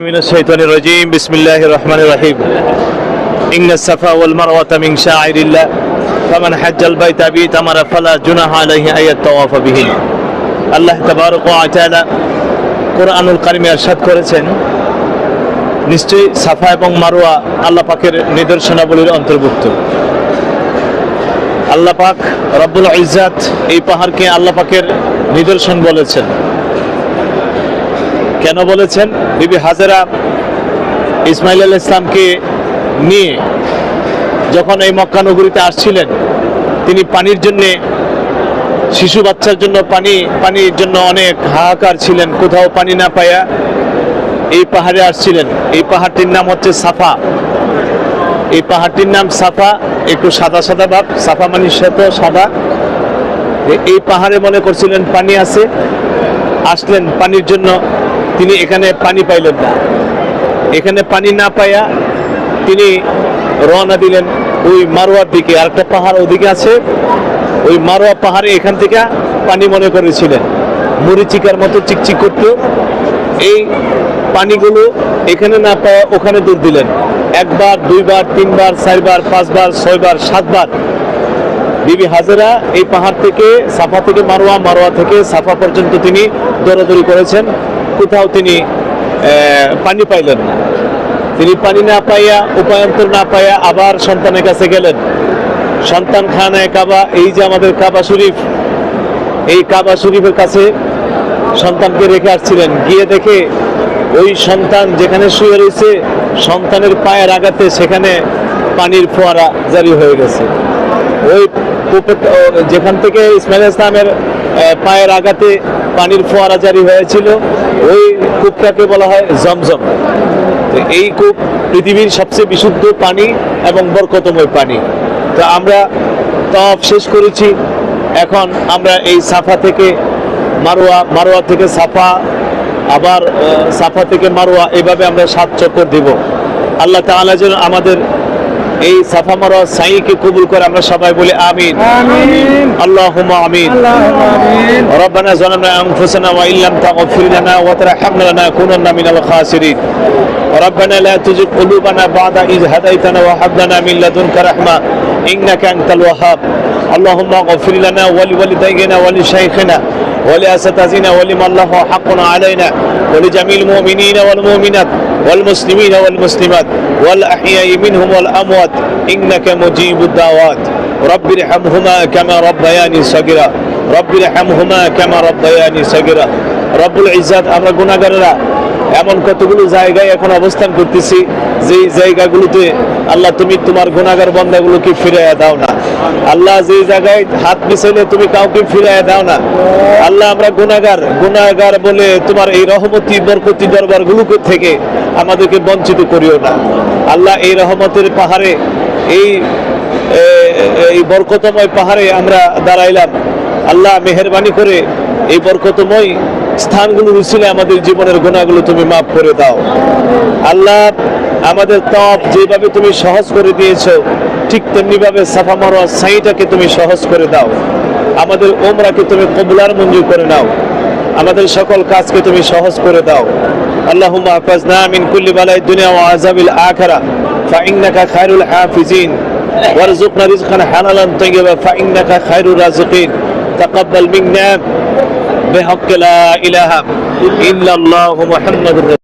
من الشيطان الرجيم بسم الله الرحمن الرحيم إن الصفا والمروة من شاعر الله فمن حج البيت بيتمر فلا جناح عليه أن يطوف به আল্লাহ তাবারক ওয়া তাআলা কোরআনুল কারিমে ارشاد করেছেন নিশ্চয়ই সাফা এবং মারোয়া আল্লাহ পাকের নিদর্শনাবলীর অন্তর্ভুক্ত আল্লাহ পাক রব্বুল ইজ্জাত এই পাহাড়কে আল্লাহ পাকের নিদর্শন বলেছেন কেন বলেছেন? বিবি হাজেরা ইসমাইল আল ইসলামকে নিয়ে যখন এই মক্কা নগরীতে আসছিলেন, তিনি পানির জন্য, শিশু বাচ্চার জন্য পানি, পানির জন্য অনেক হাহাকার ছিলেন, কোথাও পানি না পায়া এই পাহাড়ে আসছিলেন। এই পাহাড়টির নাম হচ্ছে সাফা। এই পাহাড়টির নাম সাফা, একটু সাদা সাদা ভাব, সাফা মানে শ্বেত সাদা। এই পাহাড়ে মনে করছিলেন পানি আছে, আসলেন পানির জন্য তিনি এখানে পানি পাইলেন না। এখানে পানি না পাইয়া তিনি রওনা দিলেন ওই মারোয়ার দিকে। আরেকটা পাহাড় ওদিকে আছে। ওই মারোয়া পাহাড়ে এখান থেকে পানি মনে করেছিলেন। মরিচিকার মতো চিকচিক করত। এই পানিগুলো এখানে না পাওয়া ওখানে দূর দিলেন। একবার, দুইবার, তিনবার, চারবার, পাঁচবার, ছয়বার, সাতবার। বিবি হাজেরা এই পাহাড় থেকে সাফা থেকে মারোয়া মারোয়া থেকে সাফা পর্যন্ত তিনি দৌড়াদৌড়ি করেছেন। কোথাও তিনি পানি পাইলেন না। তিনি পানি না পাইয়া, উপায়ন্তর না পাইয়া আবার সন্তানের কাছে গেলেন। সন্তান খানায় কাবা, এই যে আমাদের কাবা শরীফ, এই কাবা শরীফের কাছে সন্তানকে রেখে আসছিলেন। গিয়ে দেখে ওই সন্তান যেখানে শুয়ে রয়েছে, সন্তানের পায়ের আঘাতে সেখানে পানির ফোয়ারা জারি হয়ে গেছে। ওই যেখান থেকে ইসমাইল ইসলামের পায়ের আঘাতে পানির ফোয়ারা জারি হয়েছিল। ওই কূপটাকে বলা হয় জমজম। এই কূপ পৃথিবীর সবচেয়ে বিশুদ্ধ পানি এবং বরকতময় পানি। তো আমরা তফ শেষ করেছি। এখন আমরা এই সাফা থেকে মারোয়া মারোয়া থেকে সাফা, আবার সাফা থেকে মারোয়া এভাবে আমরা সাত চক্কর দিব। আল্লাহ তাআলা যেন আমাদের এই সাফা মারোয়া সাইকে কবুল করে আমরা সবাই বলি আমিন آمين আল্লাহুম্মা আমিন اللهم آمين ربنا ظلمنا انفسنا وان لم تغفر لنا وترحمنا لنكونن من الخاسرين ربنا لا تزغ قلوبنا بعد إذ هديتنا وهب لنا من لدنك رحمة إنك أنت الوهاب اللهم اغفر لنا ولوالدينا ولشيخنا ولأساتذتنا ولمن له حق علينا ولجميع المؤمنين والمؤمنات والمسلمين والمسلمات والأحياء منهم والأموات إنك مجيب الدعوات رب ارحمهما كما ربياني صغيرا رب ارحمهما كما ربياني صغيرا রব্বুল ইজাত আমরা গুণাগারেরা এমন কতগুলো জায়গায় এখন অবস্থান করতেছি, যেই জায়গাগুলোতে, আল্লাহ তুমি তোমার গুণাগার বন্ধাগুলোকে ফিরাইয়া দাও না। আল্লাহ যেই জায়গায় হাত মিশাইলে তুমি কাউকে ফিরাইয়া দাও না। আল্লাহ আমরা গুণাগার গুণাগার বলে তোমার এই রহমতি, বরকতি দরবারগুলোকে থেকে আমাদেরকে বঞ্চিত করিও না। আল্লাহ এই রহমতের পাহাড়ে, এই এই বরকতময় পাহাড়ে আমরা দাঁড়াইলাম। আল্লাহ মেহরবানি করে এই বরকতময় স্থানগুলো উচিলে আমাদের জীবনের গোনাগুলো তুমি মাফ করে দাও। আল্লাহ, আমাদের তপ যেভাবে তুমি সহজ করে দিয়েছ, ঠিক তেমনিভাবে সাফা মারোয়া সাইটাকে তুমি সহজ করে দাও। আমাদের ওমরাকে তুমি কবুলার মঞ্জুর করে নাও। আমাদের সকল কাজকে তুমি সহজ করে দাও। আল্লাহ হাফাজনা মিন কুল্লি বালাই দুনিয়া ওয়া আযাবিল আখিরা ফাইন্নাকা খায়রুল হাফিজিন। ওয়ারযুকনা রিজকান হালালান তাইয়্যিবা ফাইন্নাকা খায়রুর রাযিকিন। তাকাব্বাল মিন্না। بحق لا إله إلا الله محمد